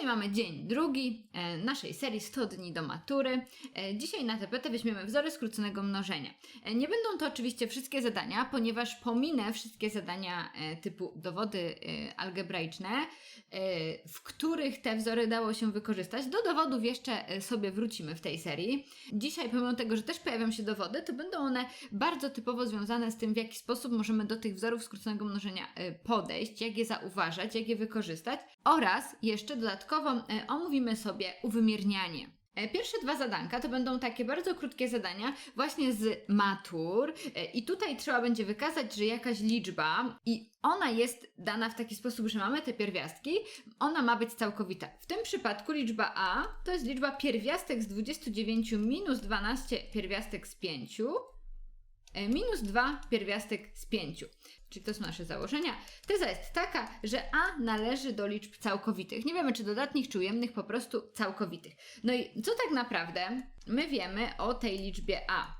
Dzisiaj mamy dzień drugi e, naszej serii 100 dni do matury. E, dzisiaj na tapetę weźmiemy wzory skróconego mnożenia. E, nie będą to oczywiście wszystkie zadania, ponieważ pominę wszystkie zadania typu dowody algebraiczne, w których te wzory dało się wykorzystać. Do dowodów jeszcze sobie wrócimy w tej serii. Dzisiaj, pomimo tego, że też pojawią się dowody, to będą one bardzo typowo związane z tym, w jaki sposób możemy do tych wzorów skróconego mnożenia podejść, jak je zauważać, jak je wykorzystać oraz jeszcze dodatkowo e, omówimy sobie uwymiernianie. E, Pierwsze dwa zadanka to będą takie bardzo krótkie zadania właśnie z matur e, i tutaj trzeba będzie wykazać, że jakaś liczba i ona jest dana w taki sposób, że mamy te pierwiastki, ona ma być całkowita. W tym przypadku liczba A to jest liczba pierwiastek z 29 minus 12 pierwiastek z 5 e, minus 2 pierwiastek z 5. Czyli to są nasze założenia. Teza jest taka, że A należy do liczb całkowitych. Nie wiemy, czy dodatnich, czy ujemnych, po prostu całkowitych. No i co tak naprawdę my wiemy o tej liczbie A?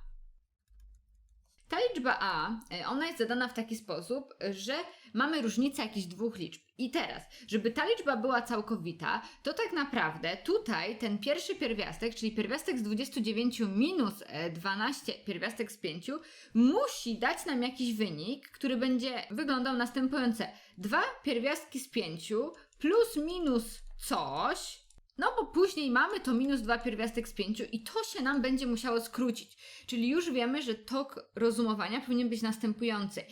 Ta liczba A, e, ona jest zadana w taki sposób, że mamy różnicę jakichś dwóch liczb. I teraz, żeby ta liczba była całkowita, to tak naprawdę tutaj ten pierwszy pierwiastek, czyli pierwiastek z 29 minus e, 12 pierwiastek z 5, musi dać nam jakiś wynik, który będzie wyglądał następująco. Dwa pierwiastki z 5 plus minus coś, no bo później mamy to minus 2 pierwiastek z 5 i to się nam będzie musiało skrócić. Czyli już wiemy, że tok rozumowania powinien być następujący.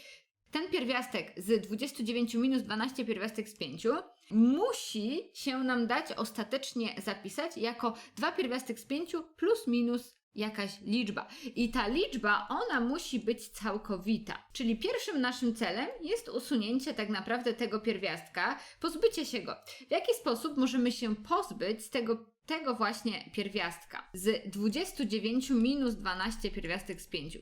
Ten pierwiastek z 29 minus 12 pierwiastek z 5 musi się nam dać ostatecznie zapisać jako 2 pierwiastek z 5 plus minus jakaś liczba. I ta liczba, ona musi być całkowita. Czyli pierwszym naszym celem jest usunięcie tak naprawdę tego pierwiastka, pozbycie się go. W jaki sposób możemy się pozbyć z tego tego właśnie pierwiastka z 29 minus 12 pierwiastek z 5.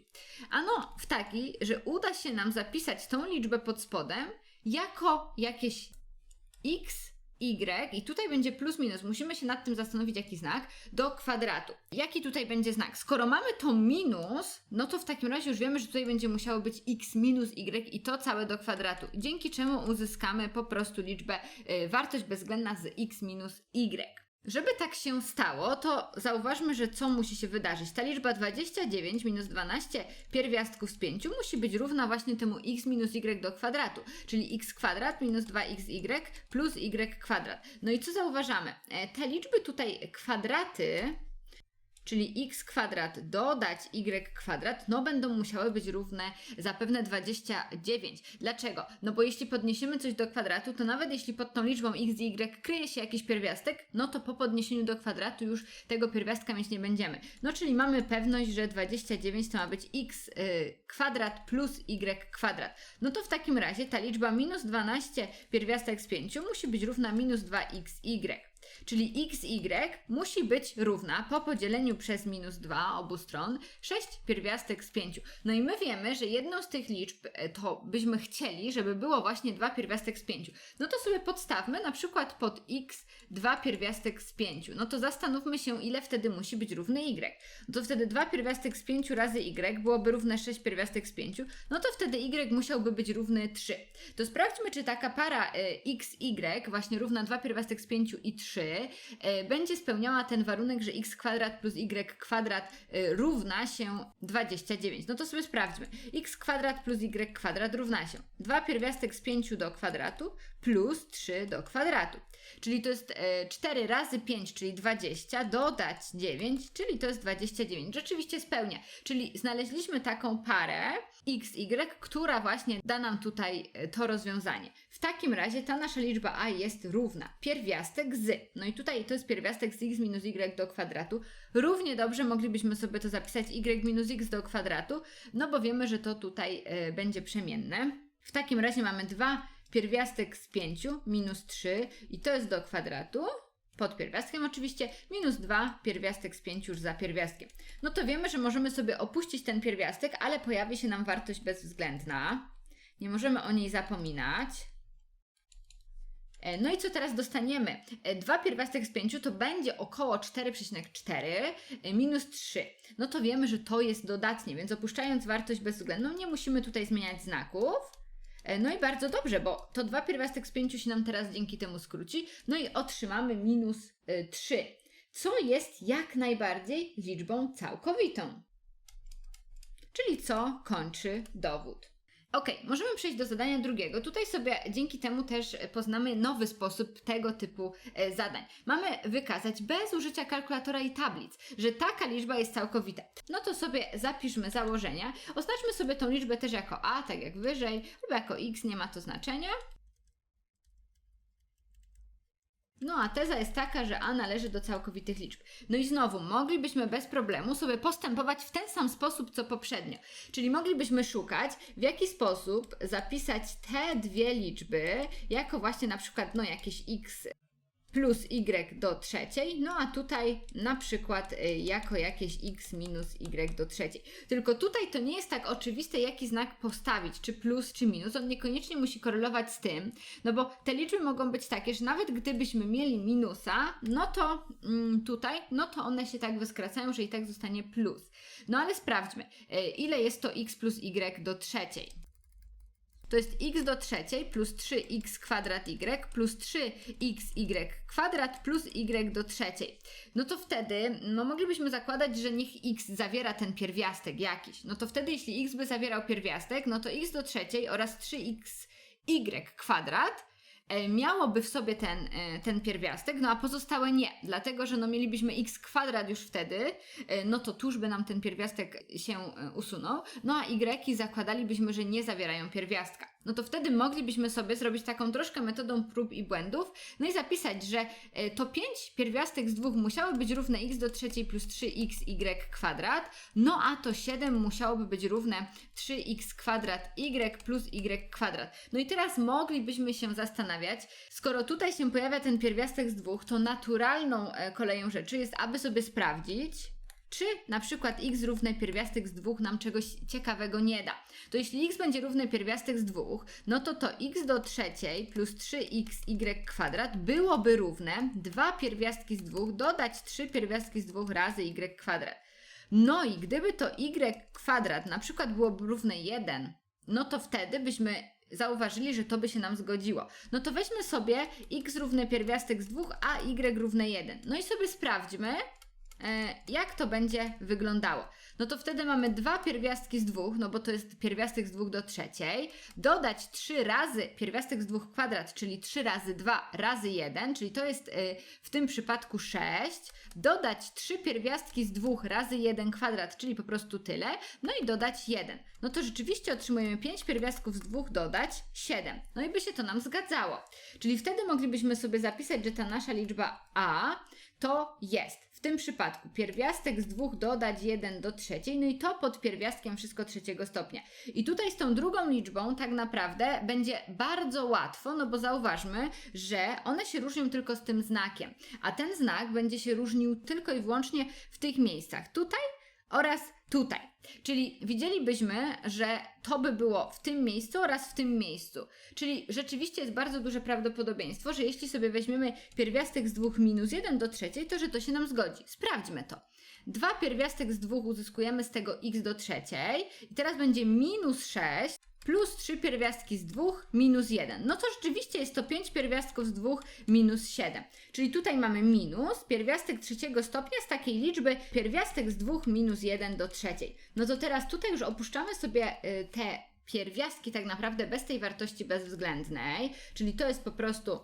Ano w taki, że uda się nam zapisać tą liczbę pod spodem jako jakieś x, y i tutaj będzie plus minus, musimy się nad tym zastanowić jaki znak, do kwadratu. Jaki tutaj będzie znak? Skoro mamy to minus, no to w takim razie już wiemy, że tutaj będzie musiało być x minus y i to całe do kwadratu, dzięki czemu uzyskamy po prostu liczbę, y, wartość bezwzględna z x minus y. Żeby tak się stało, to zauważmy, że co musi się wydarzyć. Ta liczba 29 minus 12 pierwiastków z 5 musi być równa właśnie temu x minus y do kwadratu, czyli x kwadrat minus 2xy plus y kwadrat. No i co zauważamy? E, Te liczby tutaj kwadraty, czyli x kwadrat dodać y kwadrat, no będą musiały być równe zapewne 29. Dlaczego? No bo jeśli podniesiemy coś do kwadratu, to nawet jeśli pod tą liczbą x i y kryje się jakiś pierwiastek, no to po podniesieniu do kwadratu już tego pierwiastka mieć nie będziemy. No czyli mamy pewność, że 29 to ma być x y, kwadrat plus y kwadrat. No to w takim razie ta liczba minus 12 pierwiastek z 5 musi być równa minus 2xy. Czyli xy musi być równa po podzieleniu przez minus 2 obu stron 6 pierwiastek z 5. No i my wiemy, że jedną z tych liczb e, to byśmy chcieli, żeby było właśnie 2 pierwiastek z 5. No to sobie podstawmy na przykład pod x 2 pierwiastek z 5. No to zastanówmy się, ile wtedy musi być równy y. No to wtedy 2 pierwiastek z 5 razy y byłoby równe 6 pierwiastek z 5. No to wtedy y musiałby być równy 3. To sprawdźmy, czy taka para y, x, y właśnie równa 2 pierwiastek z 5 i 3 y, będzie spełniała ten warunek, że x kwadrat plus y kwadrat y, równa się 29. No to sobie sprawdźmy. x kwadrat plus y kwadrat równa się 2 pierwiastek z 5 do kwadratu plus 3 do kwadratu. Czyli to jest e, 4 razy 5, czyli 20, dodać 9, czyli to jest 29. Rzeczywiście spełnia. Czyli znaleźliśmy taką parę XY, która właśnie da nam tutaj e, to rozwiązanie. W takim razie ta nasza liczba A jest równa. Pierwiastek z. No i tutaj to jest pierwiastek z x minus y do kwadratu. Równie dobrze moglibyśmy sobie to zapisać y minus x do kwadratu, no bo wiemy, że to tutaj e, będzie przemienne. W takim razie mamy 2 pierwiastek z 5 minus 3 i to jest do kwadratu. Pod pierwiastkiem oczywiście, minus 2 pierwiastek z 5 już za pierwiastkiem. No to wiemy, że możemy sobie opuścić ten pierwiastek, ale pojawi się nam wartość bezwzględna. Nie możemy o niej zapominać. E, No i co teraz dostaniemy? 2 pierwiastek z 5 to będzie około 4,4 e, minus 3. No to wiemy, że to jest dodatnie, więc opuszczając wartość bezwzględną nie musimy tutaj zmieniać znaków. E, No i bardzo dobrze, bo to 2 pierwiastek z 5 się nam teraz dzięki temu skróci. No i otrzymamy minus y, 3, co jest jak najbardziej liczbą całkowitą. Czyli co kończy dowód. Ok, możemy przejść do zadania drugiego. Tutaj sobie dzięki temu też poznamy nowy sposób tego typu e, zadań. Mamy wykazać bez użycia kalkulatora i tablic, że taka liczba jest całkowita. No to sobie zapiszmy założenia. Oznaczmy sobie tą liczbę też jako a, tak jak wyżej, lub jako x, nie ma to znaczenia. No a teza jest taka, że a należy do całkowitych liczb. No i znowu, moglibyśmy bez problemu sobie postępować w ten sam sposób, co poprzednio. Czyli moglibyśmy szukać, w jaki sposób zapisać te dwie liczby jako właśnie na przykład, no jakieś x plus y do trzeciej, no a tutaj na przykład y, jako jakieś x minus y do trzeciej. Tylko tutaj to nie jest tak oczywiste, jaki znak postawić, czy plus, czy minus. On niekoniecznie musi korelować z tym, no bo te liczby mogą być takie, że nawet gdybyśmy mieli minusa, no to mm, tutaj, no to one się tak wyskracają, że i tak zostanie plus. No ale sprawdźmy, y, ile jest to x plus y do trzeciej. To jest x do trzeciej plus 3x kwadrat y plus 3xy kwadrat plus y do trzeciej. No to wtedy, no moglibyśmy zakładać, że niech x zawiera ten pierwiastek jakiś. No to wtedy, jeśli x by zawierał pierwiastek, no to x do trzeciej oraz 3xy kwadrat e, miałoby w sobie ten, e, ten pierwiastek, no a pozostałe nie, dlatego że no mielibyśmy x kwadrat już wtedy, e, no to tuż by nam ten pierwiastek się e, usunął, no a y zakładalibyśmy, że nie zawierają pierwiastka. No to wtedy moglibyśmy sobie zrobić taką troszkę metodą prób i błędów, no i zapisać, że e, to 5 pierwiastek z dwóch musiały być równe x do trzeciej plus 3xy kwadrat, no a to 7 musiałoby być równe 3x kwadrat y plus y kwadrat. No i teraz moglibyśmy się zastanawiać, skoro tutaj się pojawia ten pierwiastek z dwóch, to naturalną e, koleją rzeczy jest, aby sobie sprawdzić, czy na przykład x równe pierwiastek z dwóch nam czegoś ciekawego nie da. To jeśli x będzie równy pierwiastek z dwóch, no to to x do trzeciej plus 3xy kwadrat byłoby równe 2 pierwiastki z dwóch dodać 3 pierwiastki z dwóch razy y kwadrat. No i gdyby to y kwadrat na przykład byłoby równe 1, no to wtedy byśmy zauważyli, że to by się nam zgodziło. No to weźmy sobie x równe pierwiastek z dwóch, a y równe 1. No i sobie sprawdźmy, jak to będzie wyglądało. No to wtedy mamy dwa pierwiastki z dwóch, no bo to jest pierwiastek z dwóch do trzeciej, dodać 3 razy pierwiastek z dwóch kwadrat, czyli 3 razy 2 razy 1, czyli to jest y, w tym przypadku 6, dodać 3 pierwiastki z dwóch razy 1 kwadrat, czyli po prostu tyle, no i dodać 1. No to rzeczywiście otrzymujemy 5 pierwiastków z dwóch dodać 7. No i by się to nam zgadzało. Czyli wtedy moglibyśmy sobie zapisać, że ta nasza liczba a to jest w tym przypadku pierwiastek z dwóch dodać 1 do trzeciej, no i to pod pierwiastkiem wszystko trzeciego stopnia. I tutaj z tą drugą liczbą tak naprawdę będzie bardzo łatwo, no bo zauważmy, że one się różnią tylko z tym znakiem, a ten znak będzie się różnił tylko i wyłącznie w tych miejscach. Tutaj oraz tutaj. Czyli widzielibyśmy, że to by było w tym miejscu oraz w tym miejscu. Czyli rzeczywiście jest bardzo duże prawdopodobieństwo, że jeśli sobie weźmiemy pierwiastek z dwóch minus 1 do trzeciej, to że to się nam zgodzi. Sprawdźmy to. 2 pierwiastek z dwóch uzyskujemy z tego x do trzeciej i teraz będzie minus 6 plus 3 pierwiastki z 2 minus 1. No to rzeczywiście jest to 5 pierwiastków z 2 minus 7. Czyli tutaj mamy minus pierwiastek trzeciego stopnia z takiej liczby pierwiastek z 2 minus 1 do trzeciej. No to teraz tutaj już opuszczamy sobie y, te pierwiastki tak naprawdę bez tej wartości bezwzględnej, czyli to jest po prostu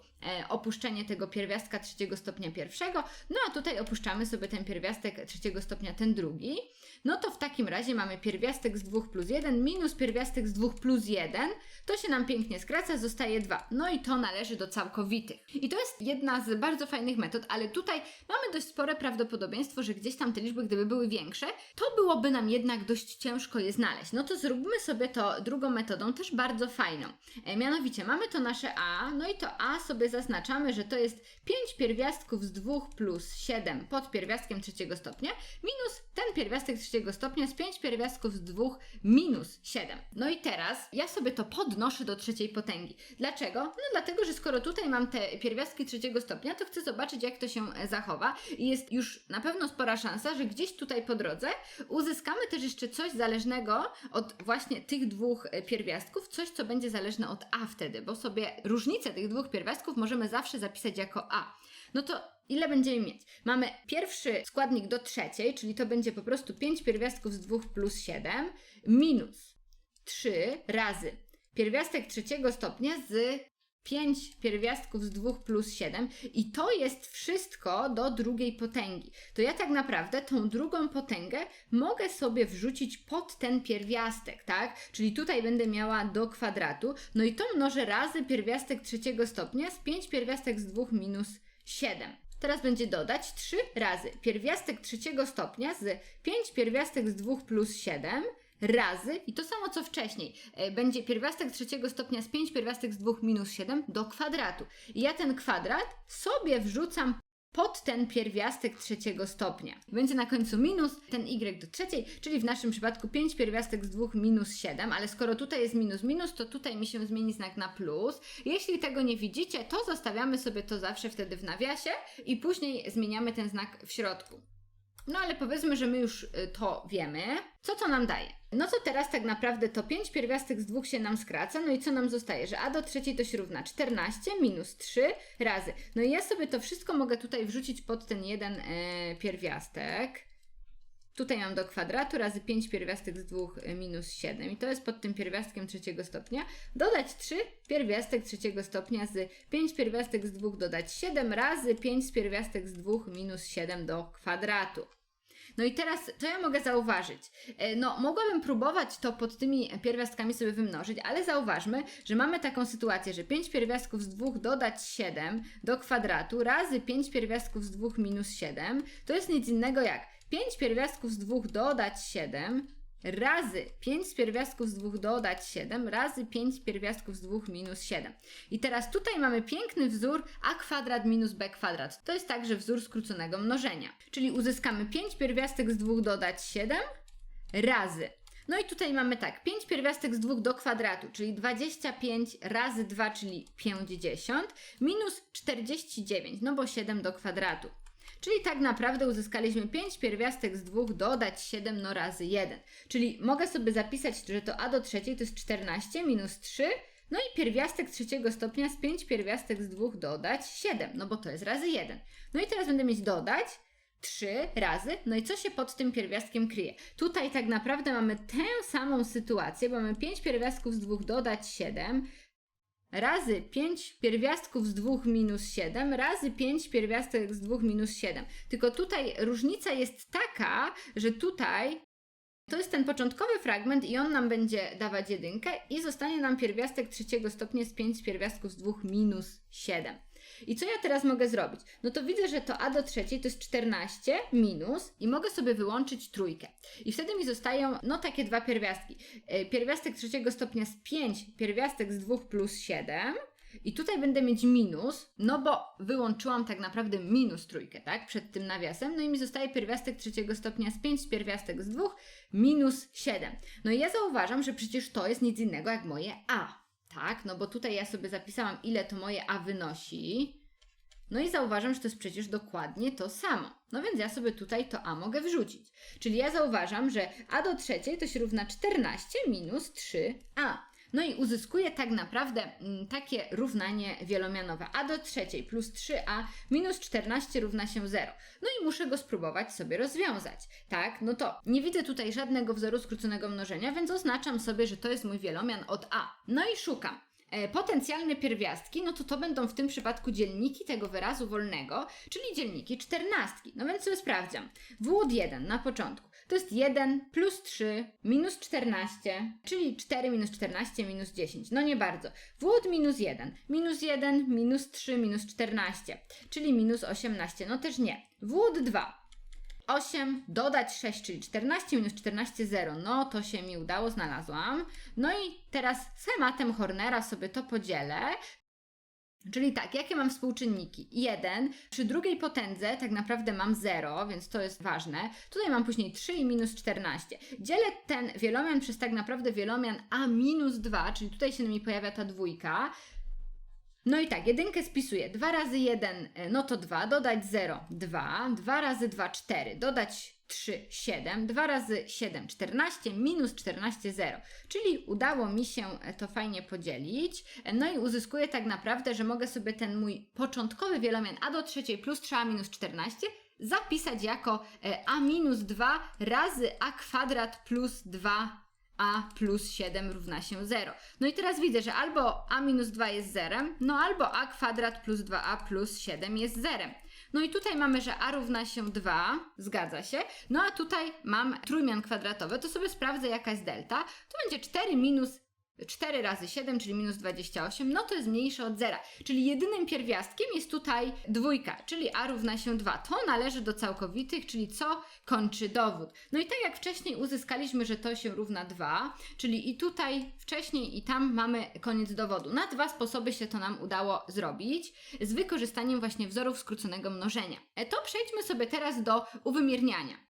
opuszczenie tego pierwiastka trzeciego stopnia pierwszego, no a tutaj opuszczamy sobie ten pierwiastek trzeciego stopnia ten drugi, no to w takim razie mamy pierwiastek z 2 plus 1 minus pierwiastek z 2 plus 1, to się nam pięknie skraca, zostaje 2. No i to należy do całkowitych. I to jest jedna z bardzo fajnych metod, ale tutaj mamy dość spore prawdopodobieństwo, że gdzieś tam te liczby, gdyby były większe, to byłoby nam jednak dość ciężko je znaleźć. No to zróbmy sobie to drugą metodą, też bardzo fajną. E, mianowicie mamy to nasze A, no i to A sobie zaznaczamy, że to jest 5 pierwiastków z 2 plus 7 pod pierwiastkiem trzeciego stopnia minus ten pierwiastek trzeciego stopnia z 5 pierwiastków z 2 minus 7. No i teraz ja sobie to podnoszę do trzeciej potęgi. Dlaczego? No dlatego, że skoro tutaj mam te pierwiastki trzeciego stopnia, to chcę zobaczyć, jak to się e, zachowa i jest już na pewno spora szansa, że gdzieś tutaj po drodze uzyskamy też jeszcze coś zależnego od właśnie tych dwóch e, pierwiastków, coś, co będzie zależne od a wtedy, bo sobie różnicę tych dwóch pierwiastków możemy zawsze zapisać jako a. No to ile będziemy mieć? Mamy pierwszy składnik do trzeciej, czyli to będzie po prostu 5 pierwiastków z 2 plus 7 minus 3 razy pierwiastek trzeciego stopnia z 5 pierwiastków z 2 plus 7 i to jest wszystko do drugiej potęgi. To ja tak naprawdę tą drugą potęgę mogę sobie wrzucić pod ten pierwiastek, tak? Czyli tutaj będę miała do kwadratu, no i to mnożę razy pierwiastek trzeciego stopnia z 5 pierwiastek z 2 minus 7. Teraz będzie dodać 3 razy pierwiastek trzeciego stopnia z 5 pierwiastek z 2 plus 7 razy, i to samo co wcześniej, e, będzie pierwiastek trzeciego stopnia z 5 pierwiastek z 2 minus 7 do kwadratu. I ja ten kwadrat sobie wrzucam pod ten pierwiastek trzeciego stopnia. Będzie na końcu minus ten y do trzeciej, czyli w naszym przypadku 5 pierwiastek z 2 minus 7, ale skoro tutaj jest minus minus, to tutaj mi się zmieni znak na plus. Jeśli tego nie widzicie, to zostawiamy sobie to zawsze wtedy w nawiasie i później zmieniamy ten znak w środku. No ale powiedzmy, że my już y, to wiemy. Co to nam daje? No to teraz tak naprawdę to 5 pierwiastek z 2 się nam skraca, no i co nam zostaje? Że a do trzeciej to się równa 14 minus 3 razy. No i ja sobie to wszystko mogę tutaj wrzucić pod ten jeden e, pierwiastek. Tutaj mam do kwadratu razy 5 pierwiastek z 2 minus 7 i to jest pod tym pierwiastkiem trzeciego stopnia. Dodać 3 pierwiastek trzeciego stopnia z 5 pierwiastek z 2 dodać 7 razy 5 z pierwiastek z 2 minus 7 do kwadratu. No i teraz, co ja mogę zauważyć? E, No, mogłabym próbować to pod tymi pierwiastkami sobie wymnożyć, ale zauważmy, że mamy taką sytuację, że 5 pierwiastków z 2 dodać 7 do kwadratu razy 5 pierwiastków z 2 minus 7 to jest nic innego jak 5 pierwiastków z 2 dodać 7 razy 5 z pierwiastków z 2 dodać 7 razy 5 pierwiastków z 2 minus 7. I teraz tutaj mamy piękny wzór a kwadrat minus b kwadrat. To jest także wzór skróconego mnożenia. Czyli uzyskamy 5 pierwiastek z 2 dodać 7 razy. No i tutaj mamy tak, 5 pierwiastek z 2 do kwadratu, czyli 25 razy 2, czyli 50, minus 49, no bo 7 do kwadratu. Czyli tak naprawdę uzyskaliśmy 5 pierwiastek z 2 dodać 7 no razy 1. Czyli mogę sobie zapisać, że to a do trzeciej to jest 14 minus 3, no i pierwiastek trzeciego stopnia z 5 pierwiastek z 2 dodać 7, no bo to jest razy 1. No i teraz będę mieć dodać 3 razy, no i co się pod tym pierwiastkiem kryje? Tutaj tak naprawdę mamy tę samą sytuację, bo mamy 5 pierwiastków z 2 dodać 7, razy 5 pierwiastków z 2 minus 7 razy 5 pierwiastek z 2 minus 7. Tylko tutaj różnica jest taka, że tutaj to jest ten początkowy fragment i on nam będzie dawać jedynkę i zostanie nam pierwiastek trzeciego stopnia z 5 pierwiastków z 2 minus 7. I co ja teraz mogę zrobić? No to widzę, że to a do trzeciej to jest 14 minus i mogę sobie wyłączyć trójkę. I wtedy mi zostają no takie dwa pierwiastki. E, Pierwiastek trzeciego stopnia z 5, pierwiastek z 2 plus 7 i tutaj będę mieć minus, no bo wyłączyłam tak naprawdę minus trójkę, tak, przed tym nawiasem, no i mi zostaje pierwiastek trzeciego stopnia z 5, pierwiastek z 2, minus 7. No i ja zauważam, że przecież to jest nic innego jak moje a, tak, no bo tutaj ja sobie zapisałam, ile to moje a wynosi, no i zauważam, że to jest przecież dokładnie to samo. No więc ja sobie tutaj to a mogę wrzucić. Czyli ja zauważam, że a do trzeciej to się równa 14 minus 3a. No i uzyskuję tak naprawdę mm, takie równanie wielomianowe. a do trzeciej plus 3a minus 14 równa się 0. No i muszę go spróbować sobie rozwiązać. Tak, no to nie widzę tutaj żadnego wzoru skróconego mnożenia, więc oznaczam sobie, że to jest mój wielomian od a. No i szukam. E, Potencjalne pierwiastki, no to to będą w tym przypadku dzielniki tego wyrazu wolnego, czyli dzielniki czternastki. No więc sobie sprawdzam. W od 1 na początku to jest 1 plus 3 minus 14, czyli 4 minus 14 minus 10. No nie bardzo. W od minus 1, minus 1, minus 3, minus 14, czyli minus 18. No też nie. W od 2, 8 dodać 6, czyli 14 minus 14, 0. No to się mi udało, znalazłam. No i teraz schematem Hornera sobie to podzielę. Czyli tak, jakie mam współczynniki? 1. Przy drugiej potędze tak naprawdę mam 0, więc to jest ważne. Tutaj mam później 3 i minus 14. Dzielę ten wielomian przez tak naprawdę wielomian a minus 2, czyli tutaj się mi pojawia ta dwójka. No i tak, jedynkę spisuję. 2 razy 1, no to 2, dodać 0, 2. 2 razy 2, 4, dodać 3, 7. 2 razy 7, 14, minus 14, 0. Czyli udało mi się to fajnie podzielić. No i uzyskuję tak naprawdę, że mogę sobie ten mój początkowy wielomian a do trzeciej plus 3a minus 14 zapisać jako e, a minus 2 razy a kwadrat plus 2 a plus 7 równa się 0. No i teraz widzę, że albo a minus 2 jest zerem, no albo a kwadrat plus 2a plus 7 jest zerem. No i tutaj mamy, że a równa się 2, zgadza się. No a tutaj mam trójmian kwadratowy, to sobie sprawdzę jaka jest delta. To będzie 4 minus 4 razy 7, czyli minus 28, no to jest mniejsze od zera. Czyli jedynym pierwiastkiem jest tutaj dwójka, czyli a równa się 2. To należy do całkowitych, czyli co kończy dowód. No i tak jak wcześniej uzyskaliśmy, że to się równa 2, czyli i tutaj wcześniej i tam mamy koniec dowodu. Na dwa sposoby się to nam udało zrobić z wykorzystaniem właśnie wzorów skróconego mnożenia. E, to przejdźmy sobie teraz do uwymierniania.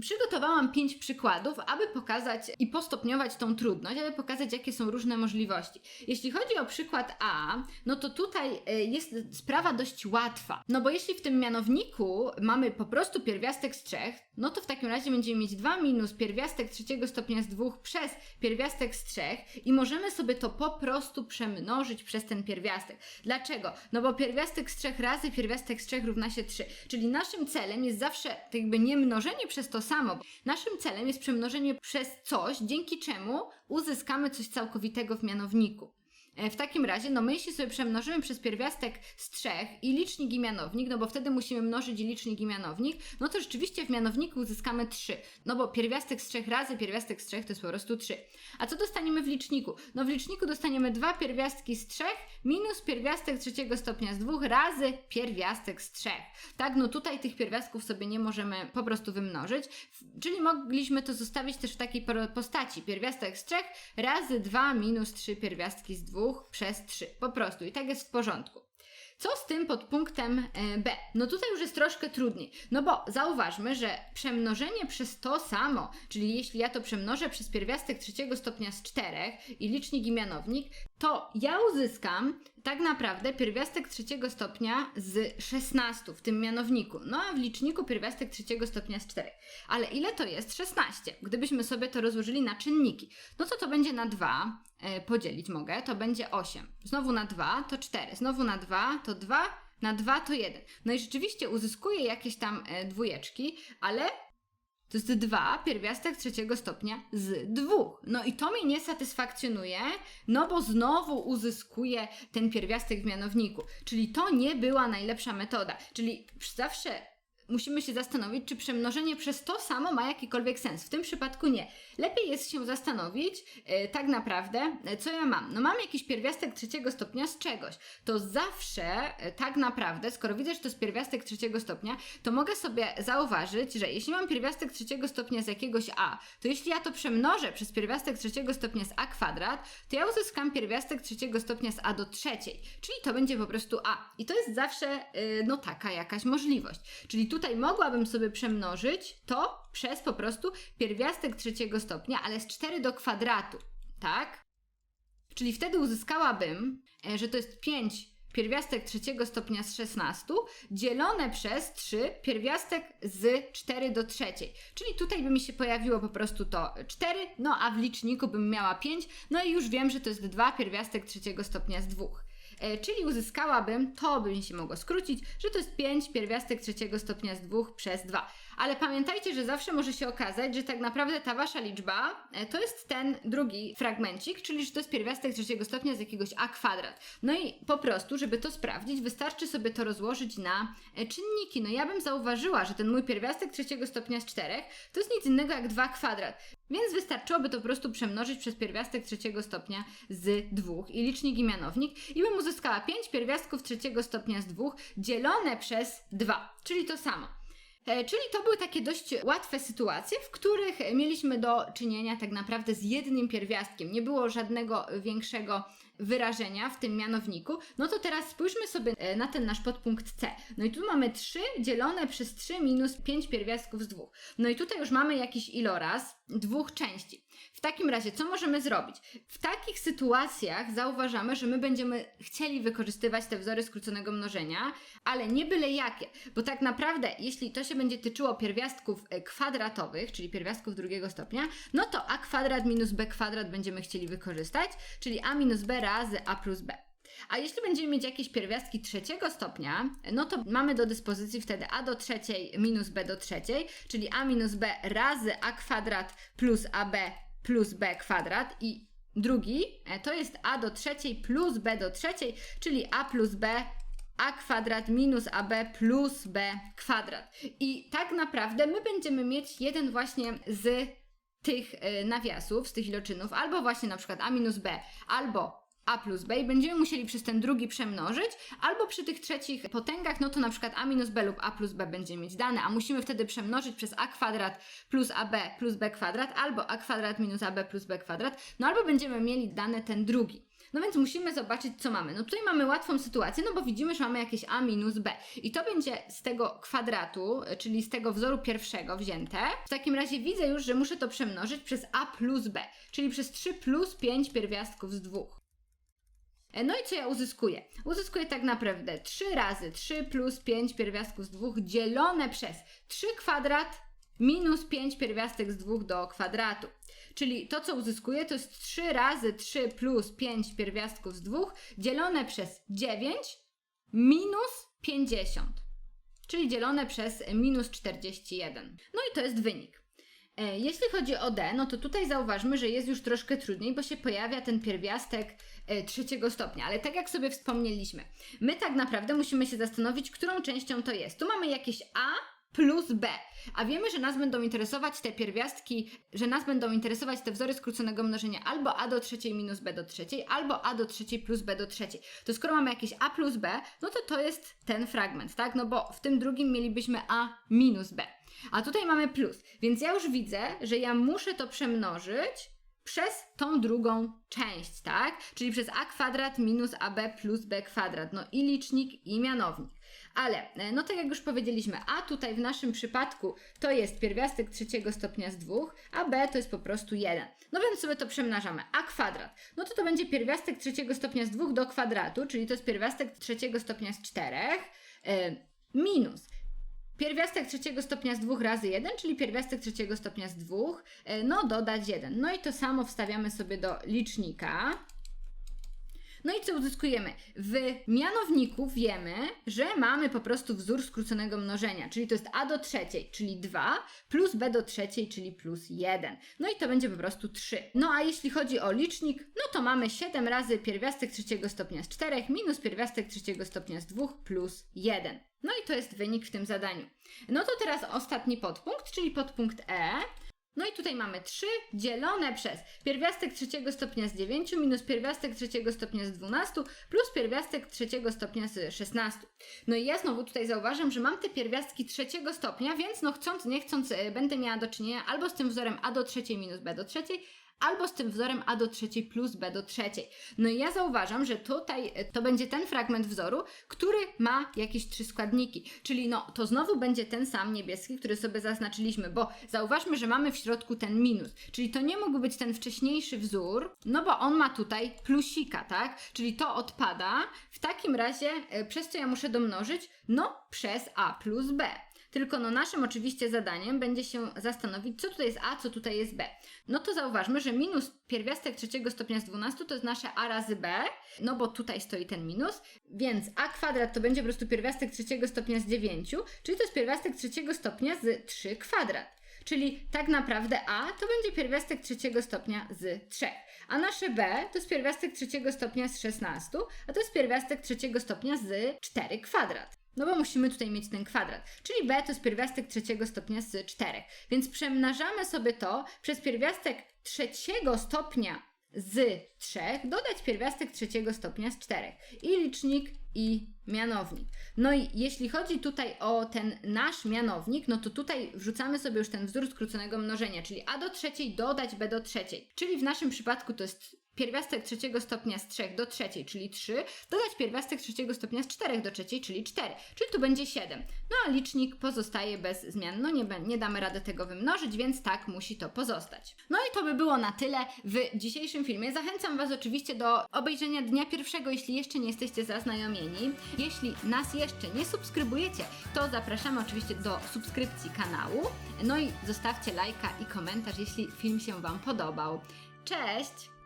Przygotowałam pięć przykładów, aby pokazać i postopniować tą trudność, aby pokazać, jakie są różne możliwości. Jeśli chodzi o przykład A, no to tutaj e, jest sprawa dość łatwa. No bo jeśli w tym mianowniku mamy po prostu pierwiastek z trzech, no to w takim razie będziemy mieć 2 minus pierwiastek trzeciego stopnia z dwóch przez pierwiastek z trzech i możemy sobie to po prostu przemnożyć przez ten pierwiastek. Dlaczego? No bo pierwiastek z trzech razy pierwiastek z trzech równa się 3. Czyli naszym celem jest zawsze jakby nie mnożenie przez to samo. Naszym celem jest przemnożenie przez coś, dzięki czemu uzyskamy coś całkowitego w mianowniku. E, w takim razie, no my jeśli sobie przemnożymy przez pierwiastek z trzech i licznik i mianownik, no bo wtedy musimy mnożyć licznik i mianownik, no to rzeczywiście w mianowniku uzyskamy 3. No bo pierwiastek z trzech razy pierwiastek z trzech to jest po prostu 3. A co dostaniemy w liczniku? No w liczniku dostaniemy dwa pierwiastki z trzech minus pierwiastek trzeciego stopnia z dwóch razy pierwiastek z trzech. Tak, no tutaj tych pierwiastków sobie nie możemy po prostu wymnożyć, czyli mogliśmy to zostawić też w takiej postaci. Pierwiastek z trzech razy 2 minus 3 pierwiastki z dwóch przez 3. Po prostu i tak jest w porządku. Co z tym pod punktem e, B? No tutaj już jest troszkę trudniej, no bo zauważmy, że przemnożenie przez to samo, czyli jeśli ja to przemnożę przez pierwiastek trzeciego stopnia z 4 i licznik i mianownik, to ja uzyskam tak naprawdę pierwiastek trzeciego stopnia z 16 w tym mianowniku, no a w liczniku pierwiastek trzeciego stopnia z 4. Ale ile to jest 16? Gdybyśmy sobie to rozłożyli na czynniki, no to to będzie na 2 e, podzielić mogę, to będzie 8. Znowu na 2 to 4, znowu na 2 to 2, na 2 to 1. No i rzeczywiście uzyskuję jakieś tam e, dwójeczki, ale to jest 2 pierwiastek trzeciego stopnia z 2. No i to mnie nie satysfakcjonuje, no bo znowu uzyskuję ten pierwiastek w mianowniku. Czyli to nie była najlepsza metoda. Czyli zawsze musimy się zastanowić, czy przemnożenie przez to samo ma jakikolwiek sens. W tym przypadku nie. Lepiej jest się zastanowić, yy, tak naprawdę, yy, co ja mam. No mam jakiś pierwiastek trzeciego stopnia z czegoś. To zawsze, yy, tak naprawdę, skoro widzę, że to jest pierwiastek trzeciego stopnia, to mogę sobie zauważyć, że jeśli mam pierwiastek trzeciego stopnia z jakiegoś a, to jeśli ja to przemnożę przez pierwiastek trzeciego stopnia z a kwadrat, to ja uzyskam pierwiastek trzeciego stopnia z a do trzeciej. Czyli to będzie po prostu a. I to jest zawsze, no taka jakaś możliwość. Czyli tu tutaj mogłabym sobie przemnożyć to przez po prostu pierwiastek trzeciego stopnia, ale z 4 do kwadratu, tak? Czyli wtedy uzyskałabym, e, że to jest 5 pierwiastek trzeciego stopnia z 16 dzielone przez 3 pierwiastek z 4 do trzeciej. Czyli tutaj by mi się pojawiło po prostu to 4, no a w liczniku bym miała 5, no i już wiem, że to jest 2 pierwiastek trzeciego stopnia z 2. E, czyli uzyskałabym, to by mi się mogło skrócić, że to jest 5 pierwiastek trzeciego stopnia z 2 przez 2 ale pamiętajcie, że zawsze może się okazać, że tak naprawdę ta wasza liczba e, to jest ten drugi fragmencik, czyli że to jest pierwiastek trzeciego stopnia z jakiegoś a kwadrat. No i po prostu, żeby to sprawdzić, wystarczy sobie to rozłożyć na e, czynniki. No ja bym zauważyła, że ten mój pierwiastek trzeciego stopnia z czterech to jest nic innego jak 2 kwadrat. Więc wystarczyłoby to po prostu przemnożyć przez pierwiastek trzeciego stopnia z dwóch i licznik i mianownik i bym uzyskała 5 pierwiastków trzeciego stopnia z dwóch dzielone przez 2, czyli to samo. E, czyli to były takie dość łatwe sytuacje, w których mieliśmy do czynienia tak naprawdę z jednym pierwiastkiem. Nie było żadnego większego wyrażenia w tym mianowniku, no to teraz spójrzmy sobie e, na ten nasz podpunkt C. No i tu mamy 3 dzielone przez 3 minus 5 pierwiastków z 2. No i tutaj już mamy jakiś iloraz dwóch części. W takim razie, co możemy zrobić? W takich sytuacjach zauważamy, że my będziemy chcieli wykorzystywać te wzory skróconego mnożenia, ale nie byle jakie, bo tak naprawdę, jeśli to się będzie tyczyło pierwiastków e, kwadratowych, czyli pierwiastków drugiego stopnia, no to a kwadrat minus b kwadrat będziemy chcieli wykorzystać, czyli a minus b razy a plus b. A jeśli będziemy mieć jakieś pierwiastki trzeciego stopnia, no to mamy do dyspozycji wtedy a do trzeciej minus b do trzeciej, czyli a minus b razy a kwadrat plus ab plus b kwadrat i drugi e, to jest a do trzeciej plus b do trzeciej, czyli a plus b a kwadrat minus ab plus b kwadrat. I tak naprawdę my będziemy mieć jeden właśnie z tych e, nawiasów, z tych iloczynów, albo właśnie na przykład a minus b, albo a plus b i będziemy musieli przez ten drugi przemnożyć, albo przy tych trzecich potęgach, no to na przykład a minus b lub a plus b będziemy mieć dane, a musimy wtedy przemnożyć przez a kwadrat plus ab plus b kwadrat, albo a kwadrat minus ab plus b kwadrat, no albo będziemy mieli dane ten drugi. No więc musimy zobaczyć, co mamy. No tutaj mamy łatwą sytuację, no bo widzimy, że mamy jakieś a minus b. I to będzie z tego kwadratu, czyli z tego wzoru pierwszego wzięte. W takim razie widzę już, że muszę to przemnożyć przez a plus b, czyli przez 3 plus 5 pierwiastków z dwóch. E, No i co ja uzyskuję? Uzyskuję tak naprawdę 3 razy 3 plus 5 pierwiastków z 2 dzielone przez 3 kwadrat minus 5 pierwiastek z 2 do kwadratu. Czyli to, co uzyskuję, to jest 3 razy 3 plus 5 pierwiastków z 2 dzielone przez 9 minus 50. Czyli dzielone przez minus 41. No i to jest wynik. E, Jeśli chodzi o D, no to tutaj zauważmy, że jest już troszkę trudniej, bo się pojawia ten pierwiastek e, trzeciego stopnia. Ale tak jak sobie wspomnieliśmy, my tak naprawdę musimy się zastanowić, którą częścią to jest. Tu mamy jakieś A plus B, a wiemy, że nas będą interesować te pierwiastki, że nas będą interesować te wzory skróconego mnożenia albo A do trzeciej minus B do trzeciej, albo A do trzeciej plus B do trzeciej. To skoro mamy jakieś A plus B, no to to jest ten fragment, tak? No bo w tym drugim mielibyśmy A minus B. A tutaj mamy plus, więc ja już widzę, że ja muszę to przemnożyć przez tą drugą część, tak? Czyli przez a kwadrat minus ab plus b kwadrat. No i licznik, i mianownik. Ale, e, no tak jak już powiedzieliśmy, a tutaj w naszym przypadku to jest pierwiastek trzeciego stopnia z dwóch, a b to jest po prostu jeden. No więc sobie to przemnażamy. a kwadrat, no to to będzie pierwiastek trzeciego stopnia z dwóch do kwadratu, czyli to jest pierwiastek trzeciego stopnia z czterech, e, minus Pierwiastek trzeciego stopnia z dwóch razy 1, czyli pierwiastek trzeciego stopnia z dwóch, e, no dodać 1. No i to samo wstawiamy sobie do licznika. No i co uzyskujemy? W mianowniku wiemy, że mamy po prostu wzór skróconego mnożenia, czyli to jest a do trzeciej, czyli 2, plus b do trzeciej, czyli plus 1. No i to będzie po prostu 3. No a jeśli chodzi o licznik, no to mamy 7 razy pierwiastek trzeciego stopnia z 4 minus pierwiastek trzeciego stopnia z 2 plus 1. No i to jest wynik w tym zadaniu. No to teraz ostatni podpunkt, czyli podpunkt E. No i tutaj mamy 3 dzielone przez pierwiastek trzeciego stopnia z 9 minus pierwiastek trzeciego stopnia z 12 plus pierwiastek trzeciego stopnia z 16. No i ja znowu tutaj zauważam, że mam te pierwiastki trzeciego stopnia, więc no chcąc, nie chcąc, e, będę miała do czynienia albo z tym wzorem a do trzeciej minus b do trzeciej, albo z tym wzorem a do trzeciej plus b do trzeciej. No i ja zauważam, że tutaj e, to będzie ten fragment wzoru, który ma jakieś trzy składniki. Czyli no, to znowu będzie ten sam niebieski, który sobie zaznaczyliśmy, bo zauważmy, że mamy w środku ten minus. Czyli to nie mógł być ten wcześniejszy wzór, no bo on ma tutaj plusika, tak? Czyli to odpada. W takim razie, e, przez co ja muszę domnożyć? No, przez a plus b. Tylko no naszym oczywiście zadaniem będzie się zastanowić, co tutaj jest A, co tutaj jest B. No to zauważmy, że minus pierwiastek trzeciego stopnia z 12 to jest nasze A razy B, no bo tutaj stoi ten minus, więc A kwadrat to będzie po prostu pierwiastek trzeciego stopnia z 9, czyli to jest pierwiastek trzeciego stopnia z 3 kwadrat. Czyli tak naprawdę A to będzie pierwiastek trzeciego stopnia z 3. A nasze B to jest pierwiastek trzeciego stopnia z 16, a to jest pierwiastek trzeciego stopnia z 4 kwadrat. No bo musimy tutaj mieć ten kwadrat. Czyli b to jest pierwiastek trzeciego stopnia z 4. Więc przemnażamy sobie to przez pierwiastek trzeciego stopnia z 3, dodać pierwiastek trzeciego stopnia z 4. I licznik, i mianownik. No i jeśli chodzi tutaj o ten nasz mianownik, no to tutaj wrzucamy sobie już ten wzór skróconego mnożenia, czyli a do trzeciej dodać b do trzeciej. Czyli w naszym przypadku to jest pierwiastek trzeciego stopnia z 3 do trzeciej, czyli 3, dodać pierwiastek trzeciego stopnia z 4 do trzeciej, czyli 4, czyli tu będzie 7. No a licznik pozostaje bez zmian. No nie, nie damy rady tego wymnożyć, więc tak musi to pozostać. No i to by było na tyle w dzisiejszym filmie. Zachęcam Was oczywiście do obejrzenia dnia pierwszego, jeśli jeszcze nie jesteście zaznajomieni. Jeśli nas jeszcze nie subskrybujecie, to zapraszamy oczywiście do subskrypcji kanału. No i zostawcie lajka i komentarz, jeśli film się Wam podobał. Cześć!